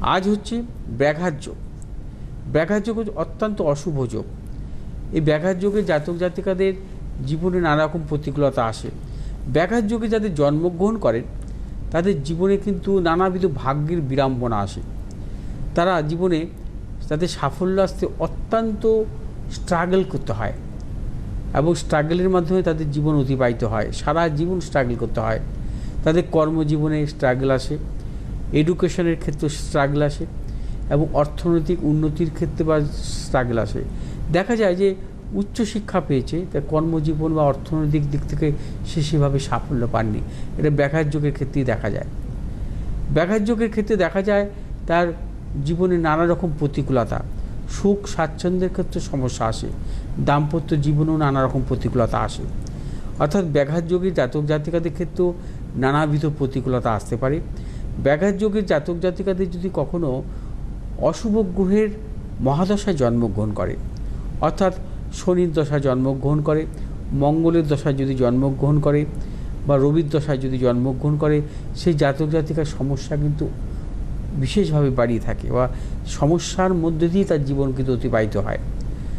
আজ হচ্ছে ব্যাঘাত যোগ। ব্যাঘাত যোগ অত্যন্ত অশুভ যোগ। এই ব্যাঘাত যোগে জাতক জাতিকাদের জীবনে নানা রকম প্রতিকূলতা আসে। ব্যাঘাত যোগে যাদের জন্মগ্রহণ করেন, তাদের জীবনে কিন্তু নানাবিধ ভাগ্যের বিড়ম্বনা আসে। তারা জীবনে তাদের সাফল্য আসতে অত্যন্ত স্ট্রাগল করতে হয় এবং স্ট্রাগলের মাধ্যমে তাদের জীবন অতিবাহিত হয়। সারা জীবন স্ট্রাগল করতে হয়। তাদের কর্মজীবনে স্ট্রাগল আসে। এডুকেশনের ক্ষেত্রে স্ট্রাগল আসে এবং অর্থনৈতিক উন্নতির ক্ষেত্রে বা স্ট্রাগল আসে। দেখা যায় যে উচ্চশিক্ষা পেয়েছে তার কর্মজীবন বা অর্থনৈতিক দিক থেকে সে সেভাবে সাফল্য পাননি। এটা ব্যাঘাত যুগের ক্ষেত্রেই দেখা যায়। ব্যাঘাত যুগের ক্ষেত্রে দেখা যায় তার জীবনে নানা রকম প্রতিকূলতা। সুখ, স্বাচ্ছন্দ্যের ক্ষেত্রে সমস্যা আসে। দাম্পত্য জীবনেও নানা রকম প্রতিকূলতা আসে। অর্থাৎ ব্যাঘাত যোগের জাতক জাতিকাদের ক্ষেত্রেও নানাবিধ প্রতিকূলতা আসতে পারে। ব্যাঘাত যোগের জাতক জাতিকাদের যদি কখনো অশুভ গ্রহের মহাদশায় জন্মগ্রহণ করে, অর্থাৎ শনির দশায় জন্মগ্রহণ করে, মঙ্গলের দশায় যদি জন্মগ্রহণ করে বা রবির দশায় যদি জন্মগ্রহণ করে, সেই জাতক জাতিকার সমস্যা কিন্তু বিশেষভাবে বাড়িয়ে থাকে বা সমস্যার মধ্যে দিয়ে তার জীবন কিন্তু অতিবাহিত হয়।